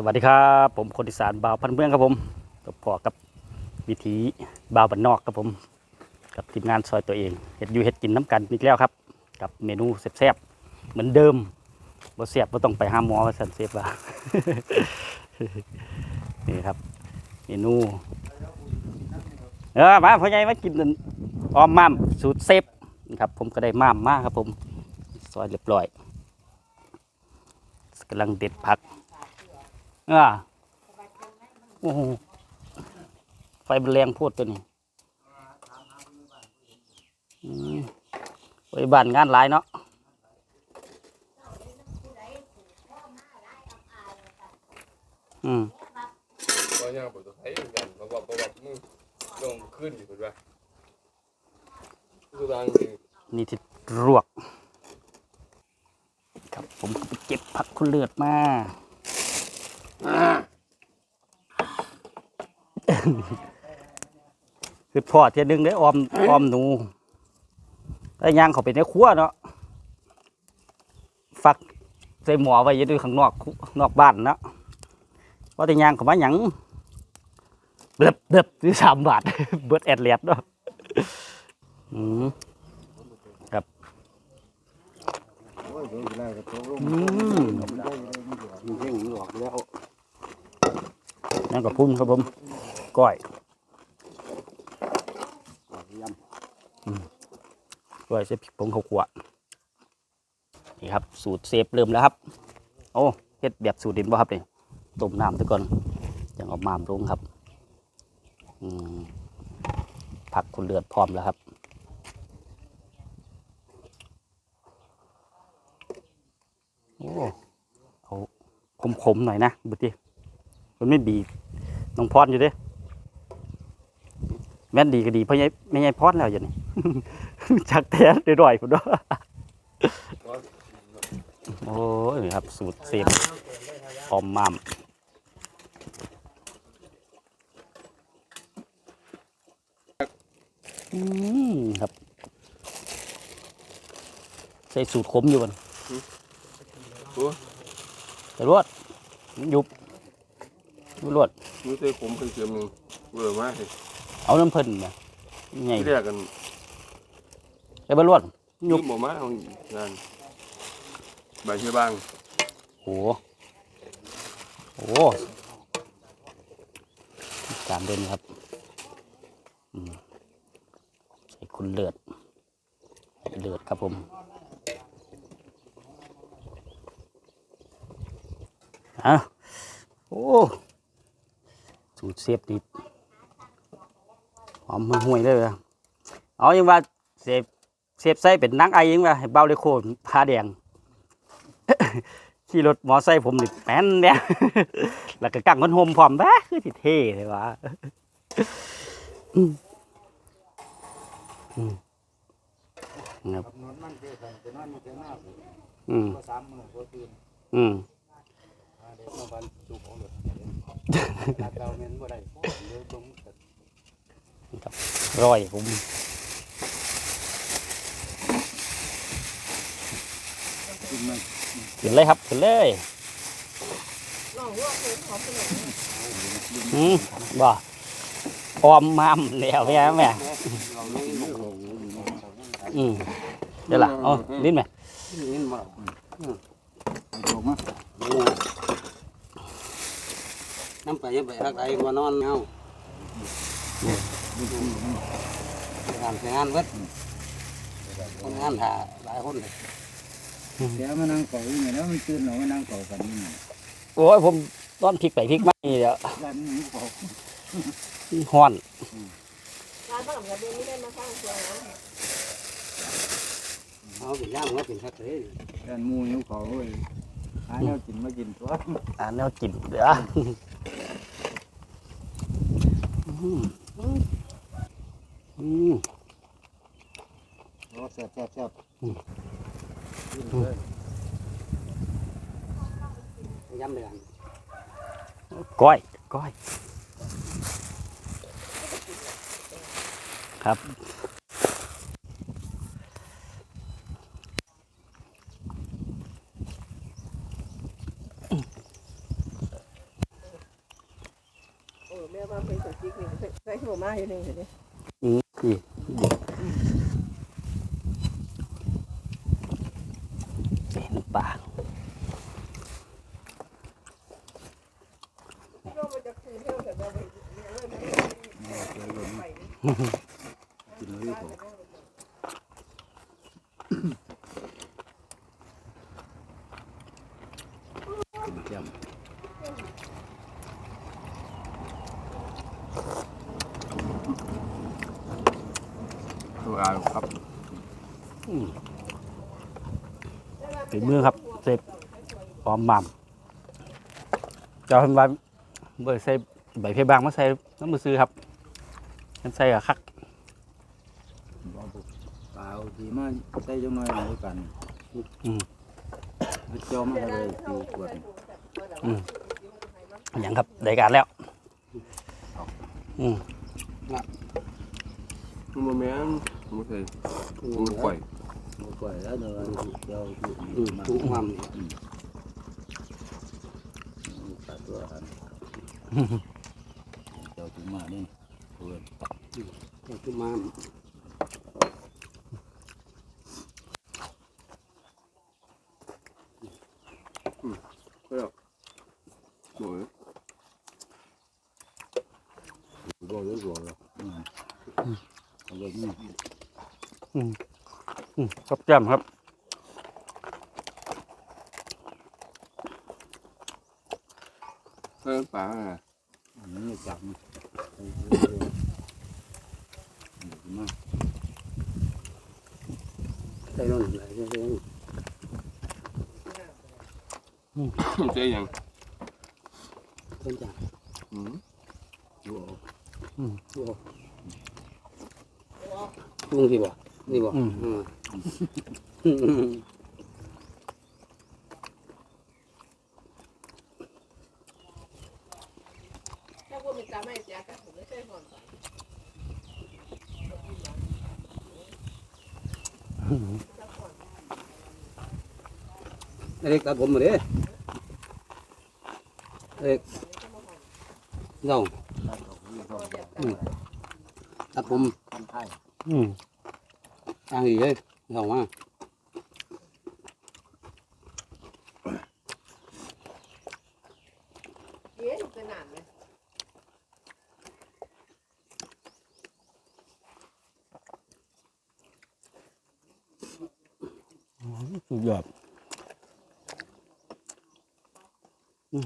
สวัสดีครับ ผมคนอีสานบ่าวพันเมืองครับผมกับพ่อกับวิถีบ่าวบ้านนอกครับผม กับทีมงานซอยตัวเองเห็ดอยู่เห็ดกินน้ำกันอีกแล้วครับ กับเมนูแซ่บๆเหมือนเดิมบ่แซ่บบ่ต้องไปห้าหมอว่าสันเซฟว่านี่ครับ เมนูเออมาพ่อใหญ่มากินนั่นออมม่มสูตรเซฟนะครับ ผมก็ได้ม่มมาครับผมซอยเรียบร้อยกำลังเด็ดผัก อ่าโอ้โหไฟมันแรงโพูดตัวนี้อืมไปบ้านงานหลายเนาะอืมก็ยังปวดตัวไทยเหมือนกันเพราะว่าเพราะว่ามึงลงขึ้นอยู่คุณว่าคือบางทีนี่ที่รวก ครับผมก็ไปเก็บผักคุณเลือดมา คือพอเทียหนึงได้ออมออมหนูแล้วย่างเขาไปในครัวเนาะฟักใส่หมอไว้อยืดข้างนอกคุนอกบ้านเนาะว่าแต่ย่างเขามาหยังเบิบเบิบที่สามบาท เบิดแอดเลียดเนาะอืม โอ้ยเดี๋ยวได้ก็ตกลง อืม มั นั่งกแล้วนั่นก็พุ่มครับผมก้อยก้อยใส่พริกผงข้าวคั่วนี่ครับ สูตรเซฟเริ่มแล้วครับ โอ้เฮ็ดแบบสูตรดินบ่ครับนี่ต้มน้ำซะก่อนยังเอามามลงครับอืมผักคุณเลือดพร้อมแล้วครับ โอ้เอาข มๆหน่อยนะบุตรีมันไม่บีบน้องพรอยู่เด้แม่นดีก็ดีเพราะยังไม่ใช่พรแล้วอย่างนี้จักแท้ด้อยๆผมด้วยโอ้ยนี่ครับสูตรเซฟพร้อมมามอืมครับ ใส่สูตรขมอยู่กันโอ้แต่รวดมัน ยุบยุบรวดมึงเคยผมเคยเจียมหนึ่งเบื่อมากเลยเอาน้ำเพิ่นนะไงที่แรกกันไอ้บรวดยุบหมอมาเอางานใบเชื่อบางโอ้โหจานเด่นครับอืมใส่คุณเลือดเลือดครับผม อะโอ้สูตรเสียบดีหอมห่วยเลยว่ะเอายังว่าเสียบเสียบไส้เป็นนังไอยังว่าให้เบาเลยโคนพาแดงขี่รถมอไซค์ผมหนี่แป้นเนี่ยแล้วก็กังมันโฮมพร้อมแบ้คือที่เท่เลยวะอืมอืมครับอืมอืม มมื้อก็ตื่นอืมหาเด็กมาวันจุกของรถลาดเราแม่นบ่ได้เดี๋ยวต้องกันร้อยผมกินมันขึ้นเลยครับขึ้นเลยอืมบ่ออมมามแล้วแม่แม่เราไม่ลงลงอืมเดี๋ยวล่ะเอ๋อลิ้นไหมนี่มาจบมา น้ำไปยังไปฮักไอ้มานอนเงาทำงานเวทคนงานหาหลายคนเลยเดี๋ยวมานั่งเก่าอยู่เนี่ยแล้วมันตื่นหรอมานั่งเก่ากันนี่โอ้ยผมต้อนพริกไปพริกมานี่เดี๋ยวร้านนี้เก่าห้อนเอาเป็นย่างว่าเป็นทักเลยร้านมูนิ้วเขาเว้ยหาแนวกินมากินตัวอ่าแนวกินเดี๋ยว อืมโอ้แซ่บแซ่บแซ่บย้ำเลยกันก้อยก้อย ครับ รียกว่าเป็นสติ๊กนี่ใส่หัว มาอยู่นี่เห็นไหมอืมนี่น้ำปลาก็มันจะคืนเท่ากับเราไปกินเลยผมกินแจ่ม ตัวอาครับ ฝีมือครับเสร็จหอมหม่ำเจ้าเพิ่นว่าเบอร์ใส่ใบเพบางมาใส่น้ำมือซื้อครับมันใส่อะคักบ่บุกเปล่าทีมาใส่จังหน่อยเลยกันอืมเอาเจ้ามาเลยตีขวดอย่างครับได้การแล้ว อืมมันบ่แม่นมันเคยมันปล่อย บ่ปล่อยแล้วเดี๋ยวเจ้าอยู่อืม มา ทุกความ ตัดตัวอันเจ้าถึงมานี่เพื่อน ทุกมา ก็แล้วโอ้ย บ่เยอะกว่าแล้วอืมเอาแบบนี้ อืม ครับแจ่มครับ เพิ่นปลาอะอันนี้จับมันเอาเอามาใส่ลงไหลใส่ลงเจ๊ยังต้นจ่าอืมดูเอาอืมลุงที่บ่นี่บ่อืมอืมถ้าพวกมันจะไม่แจกกันผมไม่ใช่ก่อน เด็กตัดผมมาเด้เด็กน้องอืมตัดผมอืมทางดีเลย น้องมาเย้เป็นหนานเลยสุดยอด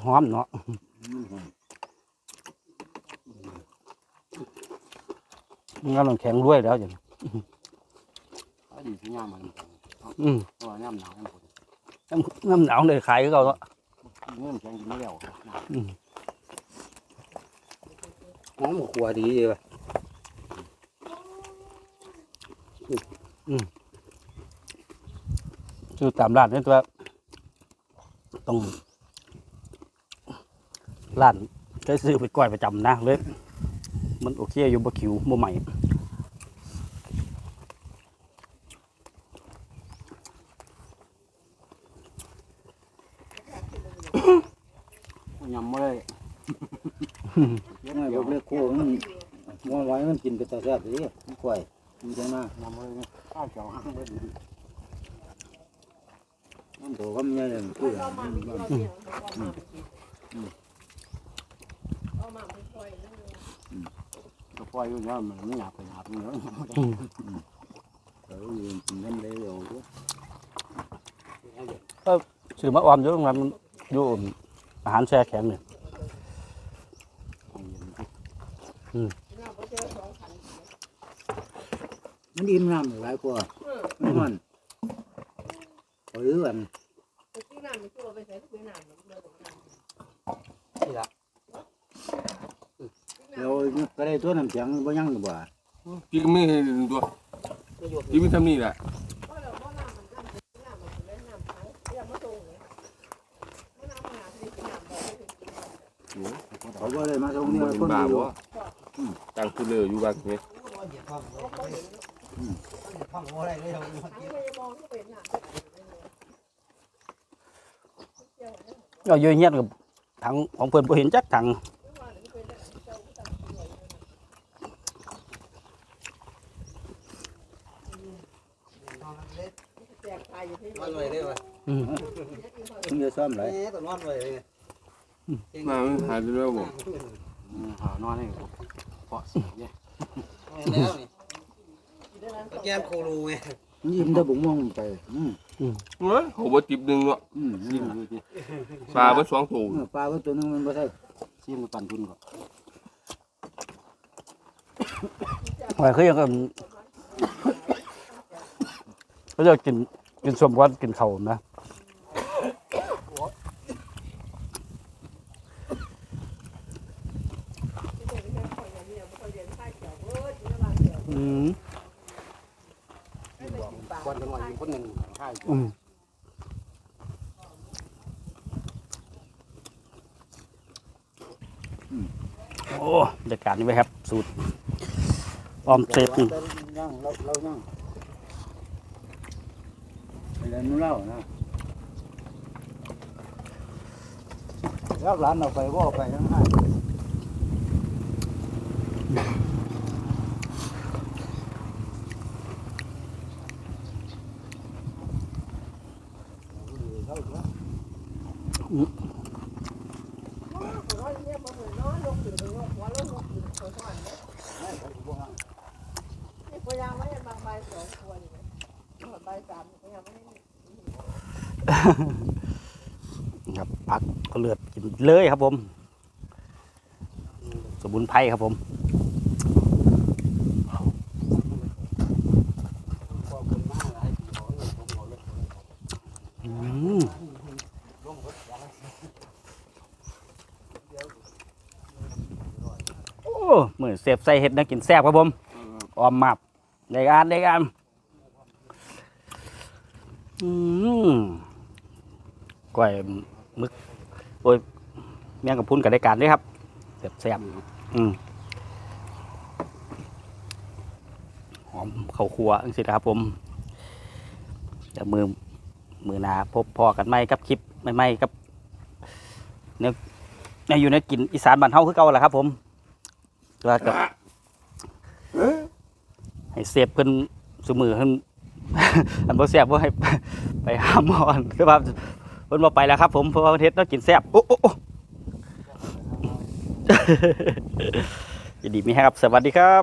หอมเนาะมันกำลังแข็งด้วยแล้วอย่างอัน นี้สิยามมันอืมเพราะว่ายามหนาวมันฝนน้ำน้ำหนาวเลยขายก็เราแล้วเงื่อนแข็งกินไม่แล้วอืมหอมกว่าดีเลยว่ะคือตามร้านนี่ตัวต้องร้านเคยซื้อไปก่อยประจำนะเลย มันโอเคอยู่บ่คิวบ่ใหม่ ยำมาเลย ไม่บอกเลยโค้งมันมันไว้มันกินไปแต่แซ่บเลยมันกล้วยมันจังมายำมาเลยข้าวเจ้าห้างเลยมันโตก็ไม่เลยเรามาไม่เราเที่ยงเรามาไม่กินเรามาไม่ค่อยนั่นก็ปล่อยอยู่แล้วมันไม่อยากไปหาเนื้อเออกินน้ำเลยเดี๋ยวซื้อมาออมอยู่โรงแรมมันอยู่อาหารแช่แข็งเนี่ย เราไปเจอสองขัน มันอิ่มน้ำหลายกว่ามันหรืออันไปที่น้ำไม่ชั่วไปใส่ที่น้ำมันเลยตรงนั้นนี่ละเราก็ได้ตัวน้ำเสียงบ่ยังหรือบ่พี่ก็ไม่เห็นตัวพี่ไม่ทำนี่แหละเพราะเราเพราะน้ำมันน้ำน้ำมันเล่นน้ำทั้งเรียกมาตรงเลยมันน้ำมันหนาที่น้ำบ่อยเขาบ่ได้มาตรงนี้มันคนบ้าเดียวบ่ ตั้งคือเลยอยู่บ้างเนี่ยก็เยอะแยะกับถังของเพื่อนผมเห็นจักถังนอนไว้ได้ไหมอืมจะซ่อมไรอนไว้เลยมาหายไปแล้วผม หานอนให้เพาะเสียเนี่ยแล้วนี่แก้มโครูไงยิ้มตะบุ๋งมองไปอืมเฮ้ยเขาบ่ติบหนึงเนาะอืมซิมดูสิปลาบ่สองตัวปลาก็ตัวนึงมันบ่ได้ซิมปั่นทุนก่อนว่าคือยังก็เขาจะกินกินสมก่อนกินข้าวนะ อืม ก่อนจะนอนอยู่ คนหนึ่งให้อืมโอ้บรรยากาศนี่ไหมครับ สูตรออมเซฟนี่ย่างเราเราย่างไปเรียนนู้นเล่านะแล้วร้านเราไปว่าไปทั้งห้า พยายามไม่ให้บางใบสองตัวอยู่ใบสามพยายามไม่ให้ ครับผักก็เลือดกินเลยครับผม สมุนไพรครับผม เหมือนเสพใส่เห็ดนะกินแซ่บครับผมออมมับในการในการอืมก้อยหมึกโอ้ยเมียงกับพุ้นกับได้การเลยครับแซ่บแซ่บๆอืมหอมข้าวคั่วจังสินะครับผมเดี๋ยวมือมือหนาพบพอกันไหมกับคลิปใหม่ๆกับเนี่ยเนี่ยอยู่ในกินอีสานบ้านเฮาคือเก่าแหละครับผม แล้วกับให้เสพเพิ่นสมือเพิ่นอันบ่แซ่บบ่ให้ไปหาหมอนคือว่าเพิ่นบ่ไปแล้วครับ ผมเพราะว่าประเทศต้องกินแซ่บโอ้โอ้โอ้ยินดีมีให้ครับ สวัสดีครับ